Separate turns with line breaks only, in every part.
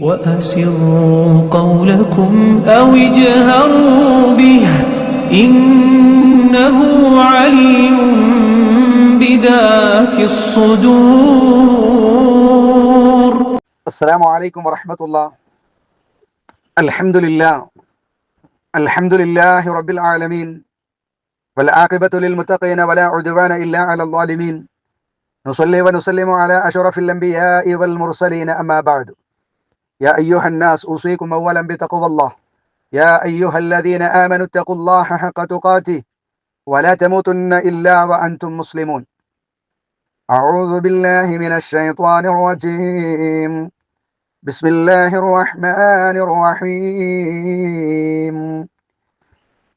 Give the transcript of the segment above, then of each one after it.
وأسروا قولكم أو اجهروا به إنه عليم بذات الصدور.
السلام عليكم ورحمة الله. الحمد لله. الحمد لله رب العالمين. والعاقبة للمتقين ولا عدوان إلا على الظالمين. نصلي ونسلم على أشرف الأنبياء والمرسلين أما بعد. يا أيها الناس أوصيكم أولا بتقوى الله. يا أيها الذين آمنوا اتقوا الله حق تقاته ولا تموتن إلا وأنتم مسلمون. أعوذ بالله من الشيطان الرجيم. بسم الله الرحمن الرحيم.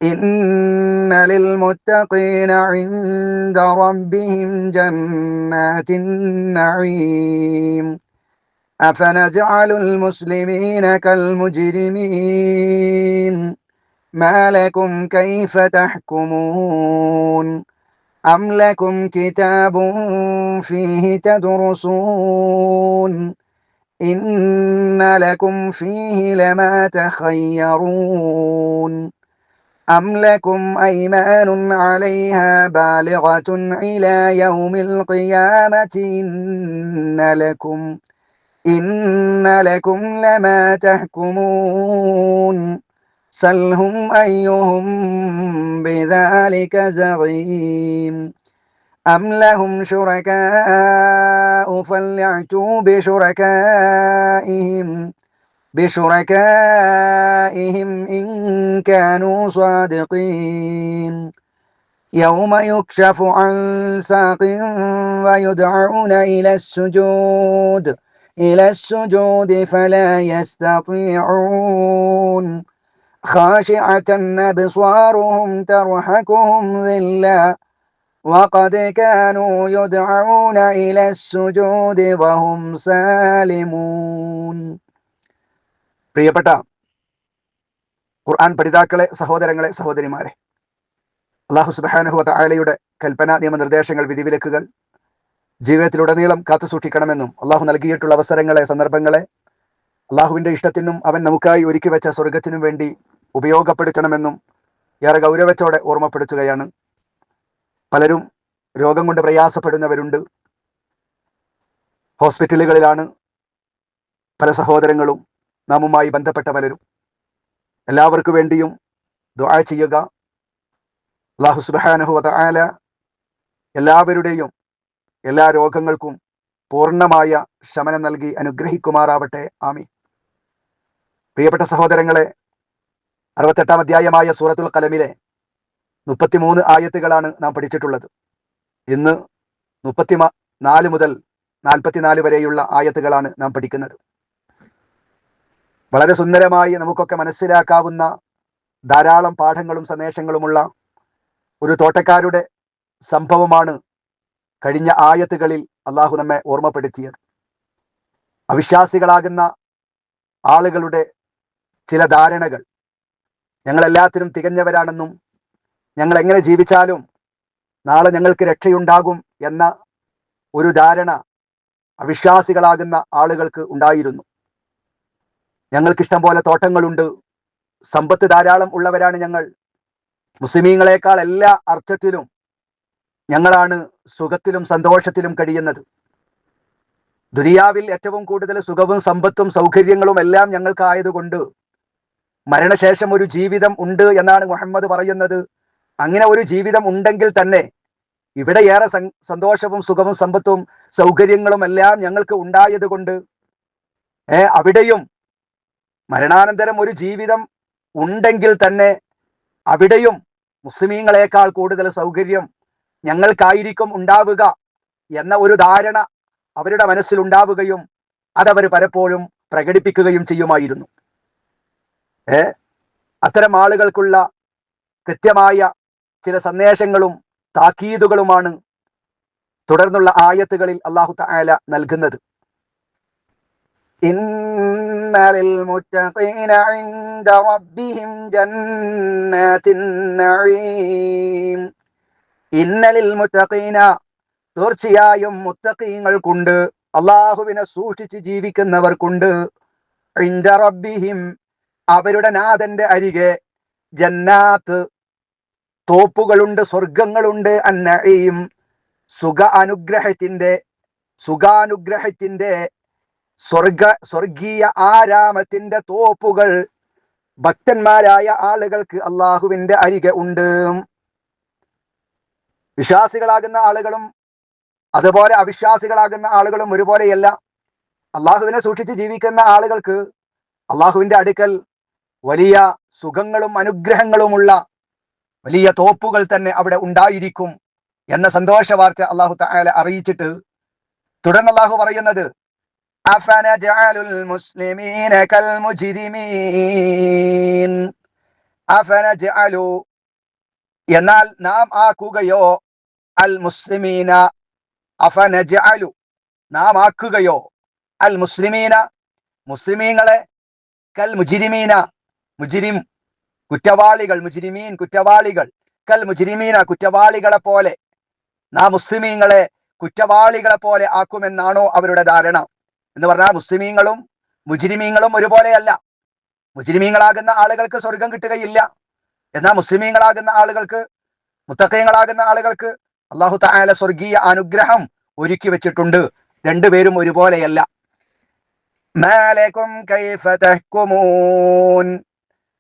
إن للمتقين عند ربهم جنات النعيم. أفنجعل المسلمين كالمجرمين؟ ما لكم كيف تحكمون؟ أم لكم كتاب فيه تدرسون؟ إن لكم فيه لما تخيرون؟ أم لكم أيمان عليها بالغة إلى يوم القيامة؟ إن لكم إن لكم لما تحكمون سلهم أيهم بذلك زعيم أم لهم شركاء فليأتوا بشركائهم بشركائهم إن كانوا صادقين يوم يكشف عن ساق ويدعون إلى السجود إلى السجود فلا يستطيعون خاشعة أبصارهم ترحكهم ذلة وقد كانوا يدعون إلى السجود وهم سالمون പ്രിയപ്പെട്ട ഖുർആൻ പഠിതാക്കളെ സഹോദരങ്ങളെ സഹോദരിമാരെ അള്ളാഹു സുബാനഹു തായാലയുടെ കൽപ്പന നിയമനിർദ്ദേശങ്ങൾ വിധിവിലക്കുകൾ ജീവിതത്തിലുടനീളം കാത്തുസൂക്ഷിക്കണമെന്നും അള്ളാഹു നൽകിയിട്ടുള്ള അവസരങ്ങളെ സന്ദർഭങ്ങളെ അള്ളാഹുവിന്റെ ഇഷ്ടത്തിനും അവൻ നമുക്കായി ഒരുക്കി വെച്ച സ്വർഗത്തിനും വേണ്ടി ഉപയോഗപ്പെടുത്തണമെന്നും ഏറെ ഗൗരവത്തോടെ ഓർമ്മപ്പെടുത്തുകയാണ്. പലരും രോഗം കൊണ്ട് പ്രയാസപ്പെടുന്നവരുണ്ട്. ഹോസ്പിറ്റലുകളിലാണ് പല സഹോദരങ്ങളും നാമുമായി ബന്ധപ്പെട്ട പലരും. എല്ലാവർക്കു വേണ്ടിയും ദുആ ചെയ്യുക. അള്ളാഹു സുബാനഹു ആല എല്ലാവരുടെയും എല്ലാ രോഗങ്ങൾക്കും പൂർണമായ ശമനം നൽകി അനുഗ്രഹിക്കുമാറാവട്ടെ. ആമി പ്രിയപ്പെട്ട സഹോദരങ്ങളെ അറുപത്തെട്ടാം അധ്യായമായ സൂറത്തുൽ കലമിലെ മുപ്പത്തിമൂന്ന് ആയത്തുകളാണ് നാം പഠിച്ചിട്ടുള്ളത്. ഇന്ന് മുപ്പത്തി നാല് മുതൽ നാൽപ്പത്തിനാല് വരെയുള്ള ആയത്തുകളാണ് നാം പഠിക്കുന്നത്. വളരെ സുന്ദരമായി നമുക്കൊക്കെ മനസ്സിലാക്കാവുന്ന ധാരാളം പാഠങ്ങളും സന്ദേശങ്ങളുമുള്ള ഒരു തോട്ടക്കാരുടെ സംഭവമാണ് കഴിഞ്ഞ ആയത്തുകളിൽ അള്ളാഹു നമ്മെ ഓർമ്മപ്പെടുത്തിയത്. അവിശ്വാസികളാകുന്ന ആളുകളുടെ ചില ധാരണകൾ. ഞങ്ങളെല്ലാത്തിനും തികഞ്ഞവരാണെന്നും ഞങ്ങൾ എങ്ങനെ ജീവിച്ചാലും നാളെ ഞങ്ങൾക്ക് രക്ഷയുണ്ടാകും എന്ന ഒരു ധാരണ അവിശ്വാസികളാകുന്ന ആളുകൾക്ക് ഉണ്ടായിരുന്നു. ഞങ്ങൾക്കിഷ്ടം പോലെ തോട്ടങ്ങളുണ്ട്. സമ്പത്ത് ധാരാളം ഉള്ളവരാണ് ഞങ്ങൾ. മുസ്ലിമീങ്ങളെക്കാൾ എല്ലാ അർത്ഥത്തിലും ഞങ്ങളാണ് സുഖത്തിലും സന്തോഷത്തിലും കഴിയുന്നത്. ദുനിയാവിൽ ഏറ്റവും കൂടുതൽ സുഖവും സമ്പത്തും സൗകര്യങ്ങളും എല്ലാം ഞങ്ങൾക്കായതുകൊണ്ട് മരണശേഷം ഒരു ജീവിതം ഉണ്ട് എന്നാണ് മുഹമ്മദ് പറയുന്നത്. അങ്ങനെ ഒരു ജീവിതം ഉണ്ടെങ്കിൽ തന്നെ ഇവിടെ ഏറെ സന്തോഷവും സുഖവും സമ്പത്തും സൗകര്യങ്ങളും എല്ലാം ഞങ്ങൾക്ക് ഉണ്ടായത് കൊണ്ട് ഏ അവിടെയും മരണാനന്തരം ഒരു ജീവിതം ഉണ്ടെങ്കിൽ തന്നെ അവിടെയും മുസ്ലിമീങ്ങളെക്കാൾ കൂടുതൽ സൗകര്യം ഞങ്ങൾക്കായിരിക്കും ഉണ്ടാവുക എന്ന ഒരു ധാരണ അവരുടെ മനസ്സിൽ ഉണ്ടാവുകയും അതവർ പലപ്പോഴും പ്രകടിപ്പിക്കുകയും ചെയ്യുമായിരുന്നു ഏ അത്തരം ആളുകൾക്കുള്ള കൃത്യമായ ചില സന്ദേശങ്ങളും താക്കീതുകളുമാണ് തുടർന്നുള്ള ആയത്തുകളിൽ അള്ളാഹു തായാല നൽകുന്നത് إن للمتقين عند ربهم جنات النعيم ഇന്നലിൽ മുത്തഖീന തീർച്ചയായും മുത്തഖീങ്ങൾക്കുണ്ട്. അള്ളാഹുവിനെ സൂക്ഷിച്ച് ജീവിക്കുന്നവർക്കുണ്ട്. റബ്ബിഹിം അവരുടെ നാഥന്റെ അരികെ ജന്നാത്ത് തോപ്പുകളുണ്ട് സ്വർഗങ്ങളുണ്ട് അന്നഴിയും സുഖ അനുഗ്രഹത്തിന്റെ സുഖാനുഗ്രഹത്തിന്റെ സ്വർഗ സ്വർഗീയ ആരാമത്തിന്റെ തോപ്പുകൾ ഭക്തന്മാരായ ആളുകൾക്ക് അള്ളാഹുവിന്റെ അരികെ ഉണ്ട്. വിശ്വാസികളാകുന്ന ആളുകളും അതുപോലെ അവിശ്വാസികളാകുന്ന ആളുകളും ഒരുപോലെയല്ല. അള്ളാഹുവിനെ സൂക്ഷിച്ച് ജീവിക്കുന്ന ആളുകൾക്ക് അള്ളാഹുവിന്റെ അടുക്കൽ വലിയ സുഖങ്ങളും അനുഗ്രഹങ്ങളുമുള്ള വലിയ തോപ്പുകൾ തന്നെ അവിടെ ഉണ്ടായിരിക്കും എന്ന സന്തോഷ വാർത്ത അള്ളാഹു താല അറിയിച്ചിട്ട് തുടർന്ന് അള്ളാഹു പറയുന്നത് എന്നാൽ നാം ആക്കുകയോ അൽ മുസ്ലിമീന അഫനജഅലു. നാം ആക്കുകയോ? അൽ മുസ്ലിമീന മുസ്ലിമീങ്ങളെ കൽ മുജിരിമീന മുജിരിം കുറ്റവാളികൾ മുജിരിമീൻ കുറ്റവാളികൾ കൽ മുജിരിമീന കുറ്റവാളികളെ പോലെ നാം മുസ്ലിമീങ്ങളെ കുറ്റവാളികളെ പോലെ ആക്കുമെന്നാണോ അവരുടെ ധാരണ. എന്ന് പറഞ്ഞാൽ മുസ്ലിമീങ്ങളും മുജിരിമീങ്ങളും ഒരുപോലെയല്ല. മുജിരിമീങ്ങളാകുന്ന ആളുകൾക്ക് സ്വർഗം കിട്ടുകയില്ല. എന്നാൽ മുസ്ലിമീങ്ങളാകുന്ന ആളുകൾക്ക് മുത്തക്കയങ്ങളാകുന്ന ആളുകൾക്ക് അള്ളാഹു താല സ്വർഗീയ അനുഗ്രഹം ഒരുക്കി വെച്ചിട്ടുണ്ട്. രണ്ടുപേരും ഒരുപോലെയല്ല. മാലക്കും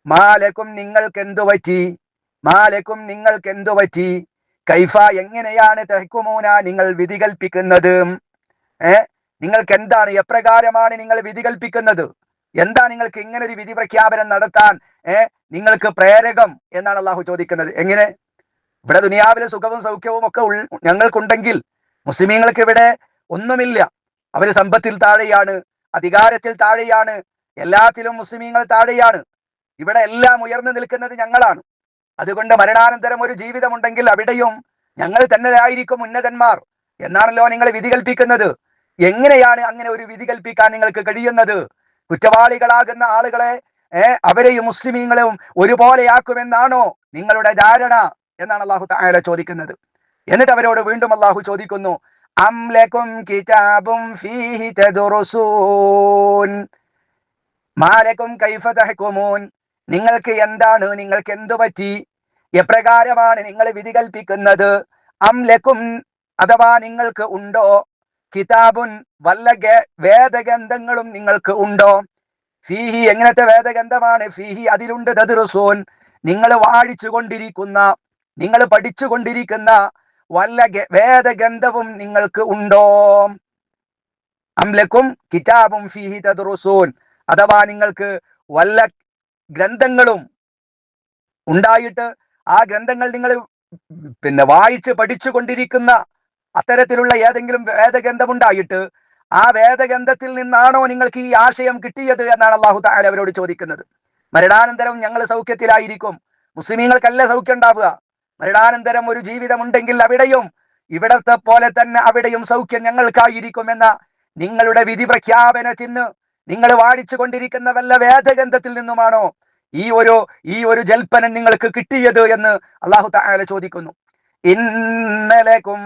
മാലക്കും നിങ്ങൾക്ക് എന്തു പറ്റി? മാലക്കും നിങ്ങൾക്ക് എന്തു പറ്റി? കൈഫ എങ്ങനെയാണ് തെഹ്കുമൂന നിങ്ങൾ വിധി കൽപ്പിക്കുന്നത് ഏ? നിങ്ങൾക്ക് എന്താണ് എപ്രകാരമാണ് നിങ്ങൾ വിധി കൽപ്പിക്കുന്നത് എന്താ നിങ്ങൾക്ക് ഇങ്ങനെ ഒരു വിധി പ്രഖ്യാപനം നടത്താൻ? ഏ? നിങ്ങൾക്ക് പ്രേരകം എന്നാണ് അള്ളാഹു ചോദിക്കുന്നത്. എങ്ങനെ? ഇവിടെ ദുനിയാവിലെ സുഖവും സൗഖ്യവും ഒക്കെ ഞങ്ങൾക്കുണ്ടെങ്കിൽ മുസ്ലിമീങ്ങൾക്ക് ഇവിടെ ഒന്നുമില്ല. അവർ സമ്പത്തിൽ താഴെയാണ് അധികാരത്തിൽ താഴെയാണ് എല്ലാത്തിലും മുസ്ലിമീങ്ങൾ താഴെയാണ്. ഇവിടെ എല്ലാം ഉയർന്നു നിൽക്കുന്നത് ഞങ്ങളാണ്. അതുകൊണ്ട് മരണാനന്തരം ഒരു ജീവിതമുണ്ടെങ്കിൽ അവിടെയും ഞങ്ങൾ തന്നെയായിരിക്കും ഉന്നതന്മാർ. എന്നാണല്ലോ നിങ്ങൾ വിധി കൽപ്പിക്കുന്നത്. എങ്ങനെയാണ് അങ്ങനെ ഒരു വിധി കൽപ്പിക്കാൻ നിങ്ങൾക്ക് കഴിയുന്നത്? കുറ്റവാളികളാകുന്ന ആളുകളെ അവരെയും മുസ്ലിമീങ്ങളെയും ഒരുപോലെയാക്കുമെന്നാണോ നിങ്ങളുടെ ധാരണ? എന്നാണ് അള്ളാഹു തായാല ചോദിക്കുന്നത്. എന്നിട്ട് അവരോട് വീണ്ടും അള്ളാഹു ചോദിക്കുന്നു അംലക്കും കിതാബും ഫീഹി മാലക്കും കൈഫ തഹ്കുമൂൻ? നിങ്ങൾക്ക് എന്താണ് നിങ്ങൾക്ക് എന്തു പറ്റി? എപ്രകാരമാണ് നിങ്ങൾ വിധി കൽപ്പിക്കുന്നത് അംലക്കും അഥവാ നിങ്ങൾക്ക് ഉണ്ടോ? കിതാബുൻ വല്ല വേദഗ്രന്ഥങ്ങളും നിങ്ങൾക്ക് ഉണ്ടോ? ഫീഹി എങ്ങനത്തെ വേദഗ്രന്ഥമാണ്? ഫീഹി അതിലുണ്ട് ദദുറുസൂൻ നിങ്ങൾ വാഴിച്ചു കൊണ്ടിരിക്കുന്ന നിങ്ങൾ പഠിച്ചുകൊണ്ടിരിക്കുന്ന വല്ല വേദഗ്രന്ഥവും നിങ്ങൾക്ക് ഉണ്ടോ? അംലക്കും കിതാബും ഫിഹി തദുറുസൂൻ. അഥവാ നിങ്ങൾക്ക് വല്ല ഗ്രന്ഥങ്ങളും ഉണ്ടായിട്ട് ആ ഗ്രന്ഥങ്ങൾ നിങ്ങൾ പിന്നെ വായിച്ച് പഠിച്ചു കൊണ്ടിരിക്കുന്ന അത്തരത്തിലുള്ള ഏതെങ്കിലും വേദഗ്രന്ഥമുണ്ടായിട്ട് ആ വേദഗ്രന്ഥത്തിൽ നിന്നാണോ നിങ്ങൾക്ക് ഈ ആശയം കിട്ടിയത് എന്നാണ് അള്ളാഹു താല അവരോട് ചോദിക്കുന്നത്. മരണാനന്തരം ഞങ്ങൾ സൗഖ്യത്തിലായിരിക്കും. മുസ്ലിമീങ്ങൾക്കല്ല സൗഖ്യം ഉണ്ടാവുക. മരണാനന്തരം ഒരു ജീവിതമുണ്ടെങ്കിൽ അവിടെയും ഇവിടത്തെ പോലെ തന്നെ അവിടെയും സൗഖ്യം ഞങ്ങൾക്കായിരിക്കുമെന്ന നിങ്ങളുടെ വിധി പ്രഖ്യാപന ചിന്ന് നിങ്ങൾ വാടിച്ചു കൊണ്ടിരിക്കുന്ന വല്ല വേദഗന്ധത്തിൽ നിന്നുമാണോ ഈ ഒരു ഈ ഒരു ജൽപ്പനം നിങ്ങൾക്ക് കിട്ടിയത് എന്ന് അള്ളാഹു താല ചോദിക്കുന്നു. ഇന്നലക്കും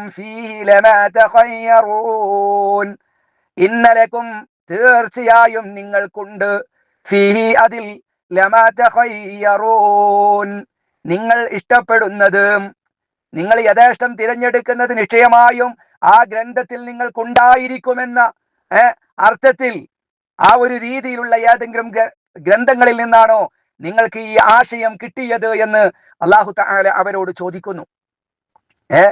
ഇന്നലക്കും തീർച്ചയായും നിങ്ങൾക്കുണ്ട്. ഫീഹി അതിൽ ലമാ നിങ്ങൾ ഇഷ്ടപ്പെടുന്നത് നിങ്ങൾ യഥേഷ്ടം തിരഞ്ഞെടുക്കുന്നത് നിശ്ചയമായും ആ ഗ്രന്ഥത്തിൽ നിങ്ങൾക്കുണ്ടായിരിക്കുമെന്ന അർത്ഥത്തിൽ ആ ഒരു രീതിയിലുള്ള ഏതെങ്കിലും ഗ്രന്ഥങ്ങളിൽ നിന്നാണോ നിങ്ങൾക്ക് ഈ ആശയം കിട്ടിയത് എന്ന് അള്ളാഹു താല അവരോട് ചോദിക്കുന്നു. ഏ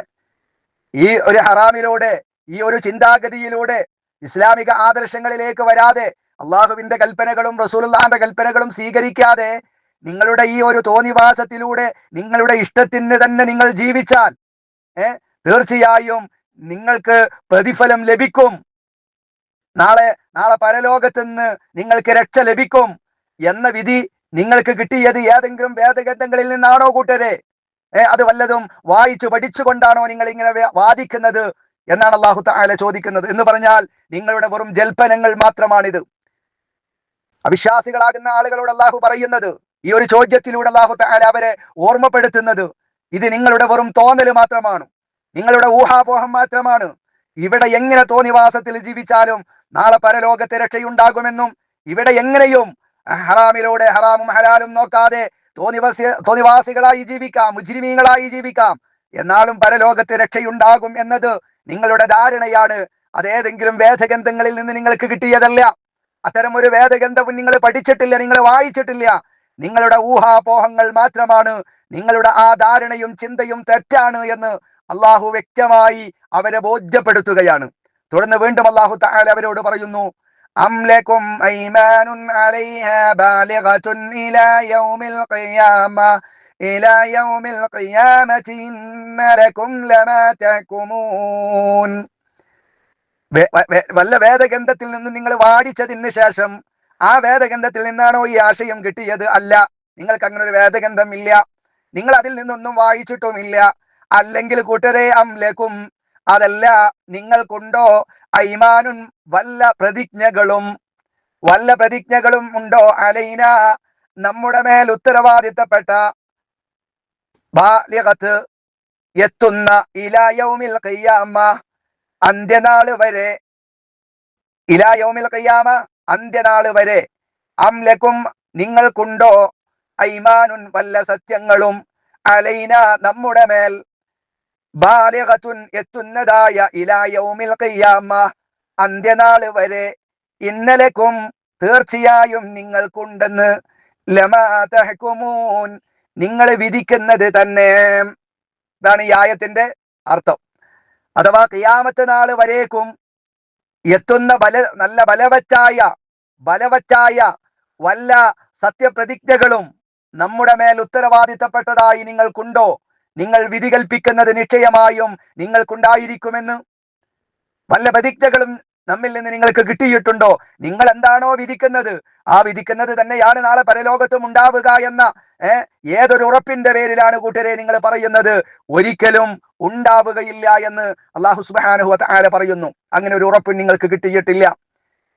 ഈ ഒരു ഹറാമിലൂടെ ഈ ഒരു ചിന്താഗതിയിലൂടെ ഇസ്ലാമിക ആദർശങ്ങളിലേക്ക് വരാതെ അള്ളാഹുവിന്റെ കൽപ്പനകളും റസൂൽ കൽപ്പനകളും സ്വീകരിക്കാതെ നിങ്ങളുടെ ഈ ഒരു തോന്നിവാസത്തിലൂടെ നിങ്ങളുടെ ഇഷ്ടത്തിന് തന്നെ നിങ്ങൾ ജീവിച്ചാൽ ഏ തീർച്ചയായും നിങ്ങൾക്ക് പ്രതിഫലം ലഭിക്കും. നാളെ നാളെ പരലോകത്ത് നിന്ന് നിങ്ങൾക്ക് രക്ഷ ലഭിക്കും എന്ന വിധി നിങ്ങൾക്ക് കിട്ടിയത് ഏതെങ്കിലും വേദഗ്രന്ഥങ്ങളിൽ നിന്നാണോ കൂട്ടരെ? അത് വല്ലതും വായിച്ചു പഠിച്ചുകൊണ്ടാണോ നിങ്ങൾ ഇങ്ങനെ വാദിക്കുന്നത് എന്നാണ് അള്ളാഹു താല ചോദിക്കുന്നത്. എന്ന് പറഞ്ഞാൽ നിങ്ങളുടെ വെറും ജൽപ്പനങ്ങൾ മാത്രമാണിത്. അവിശ്വാസികളാകുന്ന ആളുകളോട് അള്ളാഹു പറയുന്നത് ഈ ഒരു ചോദ്യത്തിലൂടെ അള്ളാഹു താല അവരെ ഓർമ്മപ്പെടുത്തുന്നത് ഇത് നിങ്ങളുടെ വെറും തോന്നൽ മാത്രമാണ്. നിങ്ങളുടെ ഊഹാപോഹം മാത്രമാണ്. ഇവിടെ എങ്ങനെ തോന്നിവാസത്തിൽ ജീവിച്ചാലും നാളെ പരലോകത്തെ രക്ഷയുണ്ടാകുമെന്നും ഇവിടെ എങ്ങനെയും ഹറാമിലൂടെ ഹറാമും ഹലാലും നോക്കാതെ തോന്നിവാസി തോന്നിവാസികളായി ജീവിക്കാം മുജ്രിമീങ്ങളായി ജീവിക്കാം. എന്നാലും പരലോകത്തെ രക്ഷയുണ്ടാകും എന്നത് നിങ്ങളുടെ ധാരണയാണ്. അതേതെങ്കിലും വേദഗ്രന്ഥങ്ങളിൽ നിന്ന് നിങ്ങൾക്ക് കിട്ടിയതല്ല. അത്തരം ഒരു വേദഗ്രന്ഥവും നിങ്ങൾ പഠിച്ചിട്ടില്ല നിങ്ങൾ വായിച്ചിട്ടില്ല. നിങ്ങളുടെ ഊഹാപോഹങ്ങൾ മാത്രമാണ് നിങ്ങളുടെ ആ ധാരണയും ചിന്തയും തെറ്റാണ് എന്ന് അള്ളാഹു വ്യക്തമായി അവരെ ബോധ്യപ്പെടുത്തുകയാണ്. തുടർന്ന് വീണ്ടും അള്ളാഹു താല അവരോട് പറയുന്നു അംലക്കും ഐമാനുൻ യൗമിൽ ഖിയാമ യൗമിൽ വല്ല വേദഗ്രന്ഥത്തിൽ നിന്നും നിങ്ങൾ വാടിച്ചതിന് ശേഷം ആ വേദഗന്ധത്തിൽ നിന്നാണോ ഈ ആശയം കിട്ടിയത്? അല്ല. നിങ്ങൾക്ക് അങ്ങനെ ഒരു വേദഗന്ധം ഇല്ല നിങ്ങൾ അതിൽ നിന്നൊന്നും വായിച്ചിട്ടുമില്ല. അല്ലെങ്കിൽ കൂട്ടരെ അംലക്കും. അതല്ല നിങ്ങൾക്കുണ്ടോ ഐമാനും വല്ല പ്രതിജ്ഞകളും? വല്ല പ്രതിജ്ഞകളും ഉണ്ടോ അലൈന? നമ്മുടെ മേൽ ഉത്തരവാദിത്തപ്പെട്ട ബാലികത്ത് എത്തുന്ന ഇലായൗമിൽ കയ്യാമ അന്ത്യനാൾ വരെ ഇലായൗമിൽ ഖിയാമ. അന്ത്യനാൾ വരെ. അംലക്കും നിങ്ങൾക്കുണ്ടോ? ഐമാനുൻ വല്ല സത്യങ്ങളും അലൈന നമ്മുടെ മേൽ. ബാലികത്തുൻ എത്തുന്നതായ ഇലായൗമിൽ ഖിയാമ. അന്ത്യനാൾ വരെ ഇന്നലക്കും തീർച്ചയായും നിങ്ങൾക്കുണ്ടെന്ന് ലമാതഹക്കുമൂൻ നിങ്ങൾ വിധിക്കുന്നത് തന്നെ. ഇതാണ് ഈ ആയത്തിന്റെ അർത്ഥം. അഥവാ കിയാമത്ത് നാൾ വരേക്കും എത്തുന്ന ബല നല്ല ബലവച്ചായ ബലവച്ചായ വല്ല സത്യപ്രതിജ്ഞകളും നമ്മുടെ മേൽ ഉത്തരവാദിത്തപ്പെട്ടതായി നിങ്ങൾക്കുണ്ടോ? നിങ്ങൾ വിധി കൽപ്പിക്കുന്നത് നിശ്ചയമായും നിങ്ങൾക്കുണ്ടായിരിക്കുമെന്ന്. വല്ല പ്രതിജ്ഞകളും നമ്മിൽ നിന്ന് നിങ്ങൾക്ക് കിട്ടിയിട്ടുണ്ടോ? നിങ്ങൾ എന്താണോ വിധിക്കുന്നത്? ആ വിധിക്കുന്നത് തന്നെയാണ് നാളെ പരലോകത്തും ഉണ്ടാവുക എന്ന ഏതൊരു ഉറപ്പിന്റെ പേരിലാണ് കൂട്ടരെ നിങ്ങൾ പറയുന്നത്? ഒരിക്കലും ഉണ്ടാവുകയില്ല എന്ന് അള്ളാഹു സുബ്ഹാനഹു ആല പറയുന്നു. അങ്ങനെ ഒരു ഉറപ്പ് നിങ്ങൾക്ക് കിട്ടിയിട്ടില്ല.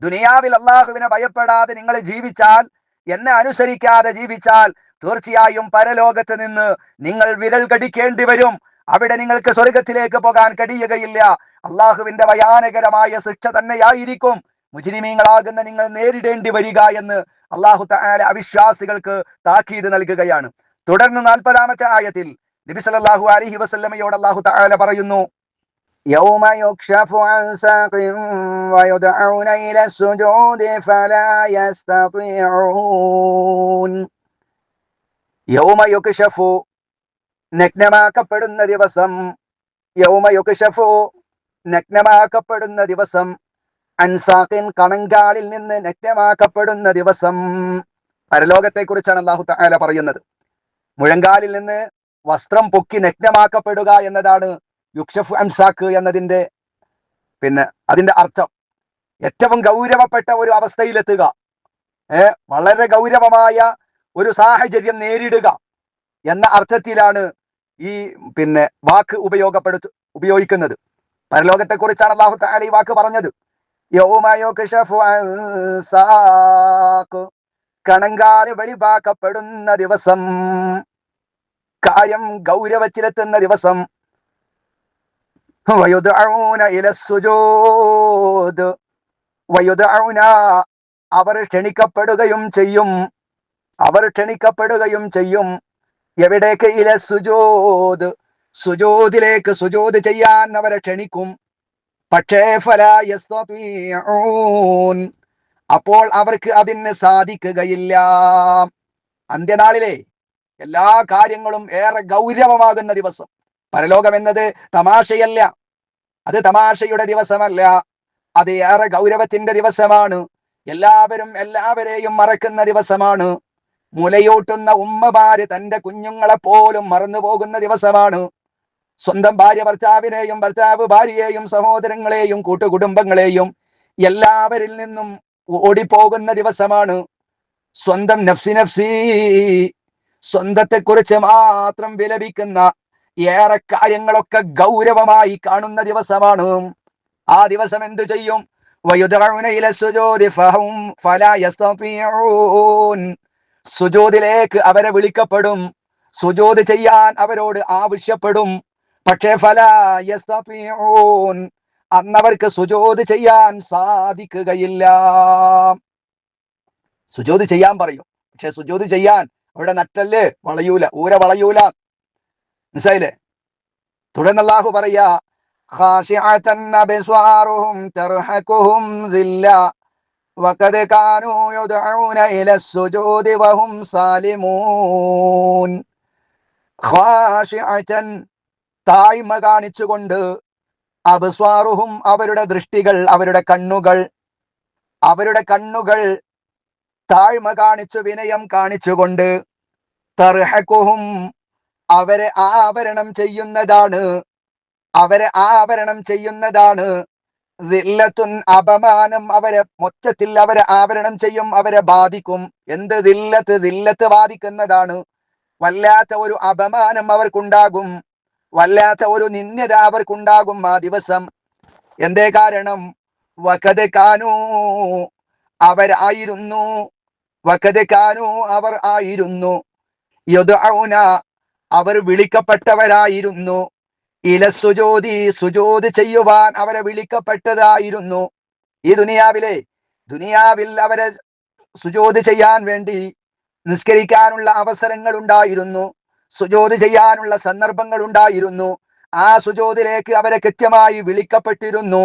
ദുനിയാവിൽ അള്ളാഹുവിനെ ഭയപ്പെടാതെ നിങ്ങൾ ജീവിച്ചാൽ എന്നെ അനുസരിക്കാതെ ജീവിച്ചാൽ തീർച്ചയായും പരലോകത്ത് നിന്ന് നിങ്ങൾ വിരൽ കടിക്കേണ്ടി വരും. അവിടെ നിങ്ങൾക്ക് സ്വർഗത്തിലേക്ക് പോകാൻ കഴിയുകയില്ല. അള്ളാഹുവിന്റെ ഭയാനകരമായ ശിക്ഷ തന്നെയായിരിക്കും. മുജ്രിമീങ്ങളാകുന്ന നിങ്ങൾ നേരിടേണ്ടി വരിക എന്ന് അള്ളാഹു തആല അവിശ്വാസികൾക്ക് താക്കീത് നൽകുകയാണ് തുടർന്ന് നാൽപ്പതാമത്തെ ആയത്തിൽ നബി സല്ലല്ലാഹു അലൈഹി വസല്ലമയോട് അള്ളാഹു തആല പറയുന്നു يوم يكشف عن ساق ويدعون إلى السجود فلا يستطيعون يوم يكشف നഗ്നമാക്കപ്പെടുന്ന ദിവസം യൗമ യുക്ഷഫു നഗ്നമാക്കപ്പെടുന്ന ദിവസം അൻസാഖിൻ കണങ്കാളിൽ നിന്ന് നഗ്നമാക്കപ്പെടുന്ന ദിവസം പരലോകത്തെ കുറിച്ചാണ് അള്ളാഹു തആല പറയുന്നത്. മുഴങ്കാലിൽ നിന്ന് വസ്ത്രം പൊക്കി നഗ്നമാക്കപ്പെടുക എന്നതാണ് യുക്ഷഫ് അൻസാഖ് എന്നതിന്റെ പിന്നെ അതിന്റെ അർത്ഥം. ഏറ്റവും ഗൗരവപ്പെട്ട ഒരു അവസ്ഥയിലെത്തുക. ഏ വളരെ ഗൗരവമായ ഒരു സാഹചര്യം നേരിടുക എന്ന അർത്ഥത്തിലാണ് ഈ പിന്നെ വാക്ക് ഉപയോഗപ്പെടുത്തു ഉപയോഗിക്കുന്നത്. പരലോകത്തെ കുറിച്ചാണ് അള്ളാഹു താല ഈ വാക്ക് പറഞ്ഞത്. യൗമ യുക്ഷഫു അൻ. കണങ്കാൽ വെളിവാക്കപ്പെടുന്ന ദിവസം കാര്യം ഗൗരവത്തിലെത്തുന്ന ദിവസം. വയുദ്ഔന ഇല സുജൂദ്. വയുദ്ഔന അവർ ക്ഷണിക്കപ്പെടുകയും ചെയ്യും. അവർ ക്ഷണിക്കപ്പെടുകയും ചെയ്യും. എവിടേക്ക്? ഇല സുജൂദ്. സുജോതിലേക്ക് സുജോത് ചെയ്യാൻ അവരെ ക്ഷണിക്കും. പക്ഷേ അപ്പോൾ അവർക്ക് അതിന് സാധിക്കുകയില്ല. അന്ത്യനാളിലെ എല്ലാ കാര്യങ്ങളും ഏറെ ഗൗരവമാകുന്ന ദിവസം. പരലോകം എന്നത് തമാശയല്ല. അത് തമാശയുടെ ദിവസമല്ല. അത് ഏറെ ഗൗരവത്തിന്റെ ദിവസമാണ്. എല്ലാവരും എല്ലാവരെയും മറക്കുന്ന ദിവസമാണ്. മുലയൂട്ടുന്ന ഉമ്മമാര് തന്റെ കുഞ്ഞുങ്ങളെ പോലും മറന്നു പോകുന്ന ദിവസമാണ്. സ്വന്തം ഭാര്യ ഭർത്താവിനെയും ഭർത്താവ് ഭാര്യയെയും സഹോദരങ്ങളെയും കൂട്ടുകുടുംബങ്ങളെയും എല്ലാവരിൽ നിന്നും ഓടിപ്പോകുന്ന ദിവസമാണ് സ്വന്തം നഫ്സി നഫ്സി. സ്വന്തത്തെക്കുറിച്ച് മാത്രം വിലപിക്കുന്ന ഏറെ കാര്യങ്ങളൊക്കെ ഗൗരവമായി കാണുന്ന ദിവസമാണ്. ആ ദിവസം എന്തു ചെയ്യും? സുജോതിലേക്ക് അവരെ വിളിക്കപ്പെടും. സുജൂദ് ചെയ്യാൻ അവരോട് ആവശ്യപ്പെടും. പക്ഷേ ഫലാ യസ്തതിഊൻ അന്നവർക്ക് സുജോത് ചെയ്യാൻ സാധിക്കുകയില്ല സുജോത് ചെയ്യാൻ പറയും പക്ഷെ സുജോത് ചെയ്യാൻ അവിടെ നട്ടല് വളയൂല ഊര വളയൂല മനസ്സിലായില്ലേ തുടർന്ന് അല്ലാഹു പറയാ خاشعة أبصارهم ترهقهم ذلة وقد كانوا يدعون إلى السجود وهم سالمون خاشعة താഴ്മ കാണിച്ചുകൊണ്ട് അബ്സ്വാറുഹും അവരുടെ ദൃഷ്ടികൾ അവരുടെ കണ്ണുകൾ അവരുടെ കണ്ണുകൾ താഴ്മ കാണിച്ചു വിനയം കാണിച്ചുകൊണ്ട് തർഹക്കുഹും അവരെ ആവരണം ചെയ്യുന്നതാണ്. അവരെ ആവരണം ചെയ്യുന്നതാണ്. ദില്ലത്തുൻ അപമാനം അവരെ മൊത്തത്തിൽ അവരെ ആവരണം ചെയ്യും അവരെ ബാധിക്കും. എന്ത് ദില്ലത്ത്? ദില്ലത്ത് ബാധിക്കുന്നതാണ്. വല്ലാത്ത ഒരു അപമാനം അവർക്കുണ്ടാകും. വല്ലാത്ത ഒരു നിന്ദ്യത അവർക്കുണ്ടാകും ആ ദിവസം. എന്തേ കാരണം? വകത് കാനൂ അവരായിരുന്നു. വകത് കാനൂ അവർ ആയിരുന്നു. യുദ്ഔന അവർ വിളിക്കപ്പെട്ടവരായിരുന്നു. ഇല സുജോതി സുജോത് ചെയ്യുവാൻ അവരെ വിളിക്കപ്പെട്ടതായിരുന്നു. ഈ ദുനിയാവിലെ ദുനിയാവിൽ അവരെ സുജോത് ചെയ്യാൻ വേണ്ടി നിസ്കരിക്കാനുള്ള അവസരങ്ങൾ ഉണ്ടായിരുന്നു സുജോത് ചെയ്യാനുള്ള സന്ദർഭങ്ങൾ ഉണ്ടായിരുന്നു. ആ സുജോതിലേക്ക് അവരെ കൃത്യമായി വിളിക്കപ്പെട്ടിരുന്നു.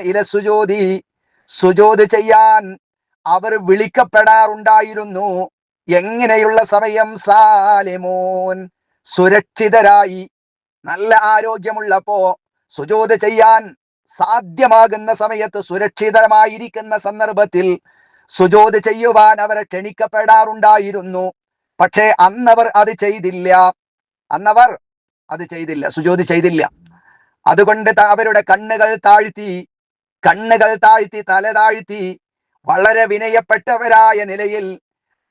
ഇല സുജോതി. സുജോത് ചെയ്യാൻ അവർ വിളിക്കപ്പെടാറുണ്ടായിരുന്നു. എങ്ങനെയുള്ള സമയം സാലിമോൻ സുരക്ഷിതരായി. നല്ല ആരോഗ്യമുള്ളപ്പോ സുജോത് ചെയ്യാൻ സാധ്യമാകുന്ന സമയത്ത് സുരക്ഷിതമായിരിക്കുന്ന സന്ദർഭത്തിൽ സുജോത് ചെയ്യുവാൻ അവരെ ക്ഷണിക്കപ്പെടാറുണ്ടായിരുന്നു. പക്ഷേ അന്നവർ അത് ചെയ്തില്ല. അന്നവർ അത് ചെയ്തില്ല. സുജോതി ചെയ്തില്ല. അതുകൊണ്ട് അവരുടെ കണ്ണുകൾ താഴ്ത്തി കണ്ണുകൾ താഴ്ത്തി തല താഴ്ത്തി വളരെ വിനയപ്പെട്ടവരായ നിലയിൽ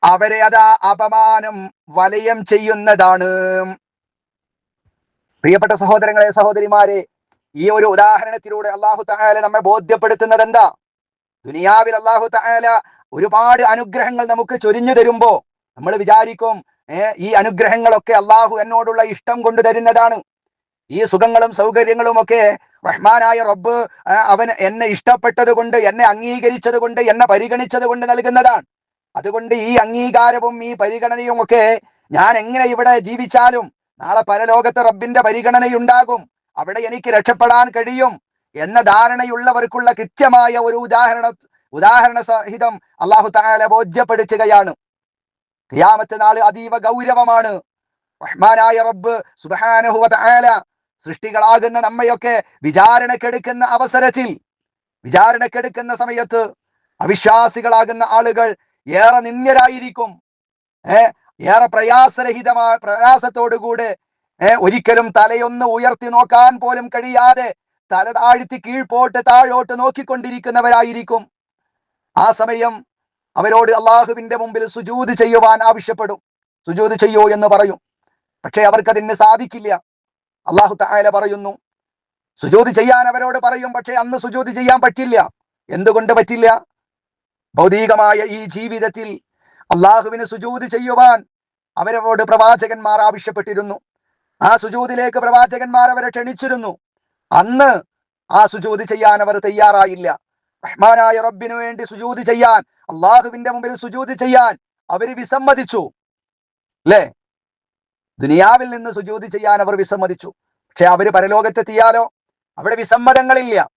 അവരെ അതാ അപമാനം വലയം ചെയ്യുന്നതാണ്. പ്രിയപ്പെട്ട സഹോദരങ്ങളെ സഹോദരിമാരെ ഈ ഒരു ഉദാഹരണത്തിലൂടെ അള്ളാഹു തഹാല നമ്മെ ബോധ്യപ്പെടുത്തുന്നത് എന്താ ദുനിയാവിൽ അള്ളാഹു തഹാല ഒരുപാട് അനുഗ്രഹങ്ങൾ നമുക്ക് ചൊരിഞ്ഞു തരുമ്പോ നമ്മൾ വിചാരിക്കും ഈ അനുഗ്രഹങ്ങളൊക്കെ അള്ളാഹു എന്നോടുള്ള ഇഷ്ടം കൊണ്ട് തരുന്നതാണ്. ഈ സുഖങ്ങളും സൗകര്യങ്ങളും ഒക്കെ റഹ്മാനായ റബ്ബ് അവൻ എന്നെ ഇഷ്ടപ്പെട്ടത് കൊണ്ട് എന്നെ അംഗീകരിച്ചത് കൊണ്ട് എന്നെ പരിഗണിച്ചത് കൊണ്ട് നൽകുന്നതാണ്. അതുകൊണ്ട് ഈ അംഗീകാരവും ഈ പരിഗണനയും ഒക്കെ ഞാൻ എങ്ങനെ ഇവിടെ ജീവിച്ചാലും നാളെ പരലോകത്ത് റബ്ബിന്റെ പരിഗണനയുണ്ടാകും. അവിടെ എനിക്ക് രക്ഷപ്പെടാൻ കഴിയും എന്ന ധാരണയുള്ളവർക്കുള്ള കൃത്യമായ ഒരു ഉദാഹരണ ഉദാഹരണ സഹിതം അള്ളാഹു താല ബോധ്യപ്പെടുത്തുകയാണ്. ഖിയാമത്ത് നാൾ അതീവ ഗൗരവമാണ്. റഹ്മാനായ റബ്ബ് സുബ്ഹാനഹു വ തആല സൃഷ്ടികളാകുന്ന നമ്മയൊക്കെ വിചാരണക്കെടുക്കുന്ന അവസരത്തിൽ വിചാരണക്കെടുക്കുന്ന സമയത്ത് അവിശ്വാസികളാകുന്ന ആളുകൾ ഏറെ നിന്ദ്യരായിരിക്കും. ഏ ഏറെ പ്രയാസരഹിതമായ പ്രയാസത്തോടുകൂടെ ഏർ ഒരിക്കലും തലയൊന്ന് ഉയർത്തി നോക്കാൻ പോലും കഴിയാതെ തല താഴ്ത്തി കീഴ്പോട്ട് താഴോട്ട് നോക്കിക്കൊണ്ടിരിക്കുന്നവരായിരിക്കും. ആ സമയം അവരോട് അള്ളാഹുവിന്റെ മുമ്പിൽ സുജൂത് ചെയ്യുവാൻ ആവശ്യപ്പെടും. സുജൂത് ചെയ്യോ എന്ന് പറയും. പക്ഷെ അവർക്കതിന് സാധിക്കില്ല. അള്ളാഹു തായാല പറയുന്നു സുജൂത് ചെയ്യാൻ അവരോട് പറയും പക്ഷെ അന്ന് സുജൂത് ചെയ്യാൻ പറ്റില്ല. എന്തുകൊണ്ട് പറ്റില്ല? ഭൗതികമായ ഈ ജീവിതത്തിൽ അള്ളാഹുവിന് സുജൂത് ചെയ്യുവാൻ അവരോട് പ്രവാചകന്മാർ ആവശ്യപ്പെട്ടിരുന്നു. ആ സുജൂതിലേക്ക് പ്രവാചകന്മാർ അവരെ ക്ഷണിച്ചിരുന്നു. അന്ന് ആ സുജൂത് ചെയ്യാൻ അവർ തയ്യാറായില്ല. റഹ്മാനായ റബ്ബിനു വേണ്ടി സുജൂത് ചെയ്യാൻ അള്ളാഹുവിന്റെ മുമ്പിൽ സുജൂത് ചെയ്യാൻ അവർ വിസമ്മതിച്ചു. അല്ലേ ദുനിയാവിൽ നിന്ന് സുജൂതി ചെയ്യാൻ അവർ വിസമ്മതിച്ചു. പക്ഷെ അവർ പരലോകത്തെത്തിയാലോ അവിടെ വിസമ്മതങ്ങളില്ല.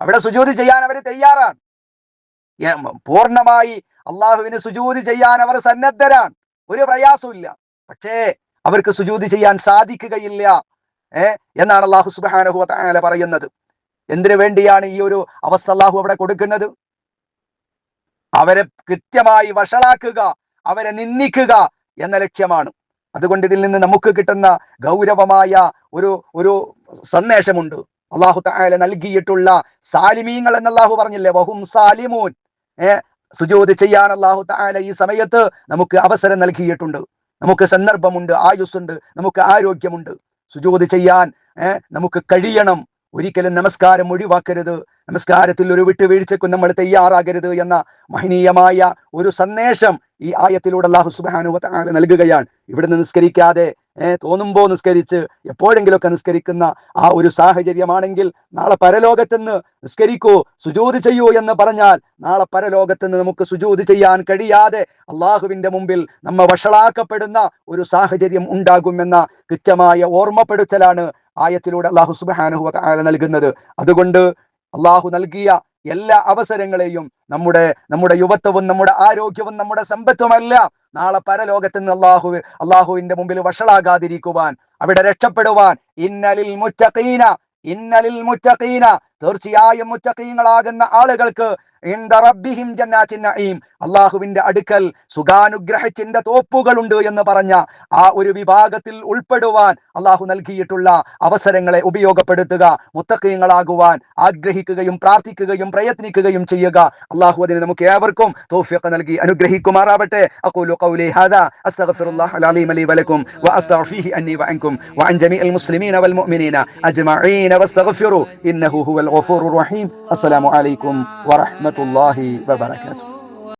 അവിടെ സുജൂതി ചെയ്യാൻ അവർ തയ്യാറാണ്. പൂർണമായി അള്ളാഹുവിന് സുജൂതി ചെയ്യാൻ അവർ സന്നദ്ധരാണ്. ഒരു പ്രയാസമില്ല പക്ഷേ അവർക്ക് സുജൂതി ചെയ്യാൻ സാധിക്കുകയില്ല. ഏ? എന്നാണ് അള്ളാഹു സുബാനഹു പറയുന്നത്. എന്തിനു വേണ്ടിയാണ് ഈ ഒരു അവസ്ഥ അള്ളാഹു അവിടെ കൊടുക്കുന്നത്? അവരെ കൃത്യമായി വഷളാക്കുക അവരെ നിന്ദിക്കുക എന്ന ലക്ഷ്യമാണ്. അതുകൊണ്ട് ഇതിൽ നിന്ന് നമുക്ക് കിട്ടുന്ന ഗൗരവമായ ഒരു ഒരു സന്ദേശമുണ്ട്. അള്ളാഹു താല നൽകിയിട്ടുള്ള സാലിമീങ്ങൾ എന്ന് അള്ളാഹു പറഞ്ഞില്ലേ? വഹും സാലിമൂൻ. ഏ ചെയ്യാൻ അള്ളാഹു താല ഈ സമയത്ത് നമുക്ക് അവസരം നൽകിയിട്ടുണ്ട്. നമുക്ക് സന്ദർഭമുണ്ട് ആയുസ്സുണ്ട് നമുക്ക് ആരോഗ്യമുണ്ട്. സുജോതി ചെയ്യാൻ നമുക്ക് കഴിയണം. ഒരിക്കലും നമസ്കാരം ഒഴിവാക്കരുത്. നമസ്കാരത്തിൽ ഒരു വിട്ടുവീഴ്ചക്കും നമ്മൾ തയ്യാറാകരുത് എന്ന മഹനീയമായ ഒരു സന്ദേശം ഈ ആയത്തിലൂടെ അള്ളാഹു സുബാനു താല നൽകുകയാണ്. ഇവിടെ നിസ്കരിക്കാതെ ഏർ തോന്നുമ്പോ നിസ്കരിച്ച് എപ്പോഴെങ്കിലുമൊക്കെ നിസ്കരിക്കുന്ന ആ ഒരു സാഹചര്യമാണെങ്കിൽ നാളെ പരലോകത്തുനിന്ന് നിസ്കരിക്കൂ സുജൂത് ചെയ്യൂ എന്ന് പറഞ്ഞാൽ നാളെ പരലോകത്തുനിന്ന് നമുക്ക് സുജൂത് ചെയ്യാൻ കഴിയാതെ അള്ളാഹുവിന്റെ മുമ്പിൽ നമ്മ വഷളാക്കപ്പെടുന്ന ഒരു സാഹചര്യം ഉണ്ടാകുമെന്ന കൃത്യമായ ഓർമ്മപ്പെടുത്തലാണ് ആയത്തിലൂടെ അള്ളാഹു സുബാനുഹു താല നൽകുന്നത്. അതുകൊണ്ട് അള്ളാഹു നൽകിയ എല്ലാ അവസരങ്ങളെയും നമ്മുടെ നമ്മുടെ യുവത്വവും നമ്മുടെ ആരോഗ്യവും നമ്മുടെ സമ്പത്തുമല്ല നാളെ പരലോകത്ത് നിന്ന് അള്ളാഹു അള്ളാഹുവിന്റെ മുമ്പിൽ വഷളാകാതിരിക്കുവാൻ അവിടെ രക്ഷപ്പെടുവാൻ. ഇന്നലിൽ മുറ്റീന ഇന്നലിൽ മുറ്റീന തീർച്ചയായും മുറ്റീങ്ങളാകുന്ന ആളുകൾക്ക് നഈം. അള്ളാഹുവിന്റെ അടുക്കൽ സുഖാനുഗ്രഹത്തിന്റെ തോപ്പുകളുണ്ട് എന്ന് പറഞ്ഞ ആ ഒരു വിഭാഗത്തിൽ ഉൾപ്പെടുവാൻ അള്ളാഹു നൽകിയിട്ടുള്ള അവസരങ്ങളെ ഉപയോഗപ്പെടുത്തുക മുത്തക്കയങ്ങളാകുവാൻ ആഗ്രഹിക്കുകയും പ്രാർത്ഥിക്കുകയും പ്രയത്നിക്കുകയും ചെയ്യുക. അള്ളാഹു അതിന് നമുക്ക് ഏവർക്കും തോഫിയൊക്കെ നൽകി അനുഗ്രഹിക്കുമാറാവട്ടെ. അസ്സലാമു അലൈക്കും വറഹ്മത്തുള്ളാഹി വബറകാതുഹു.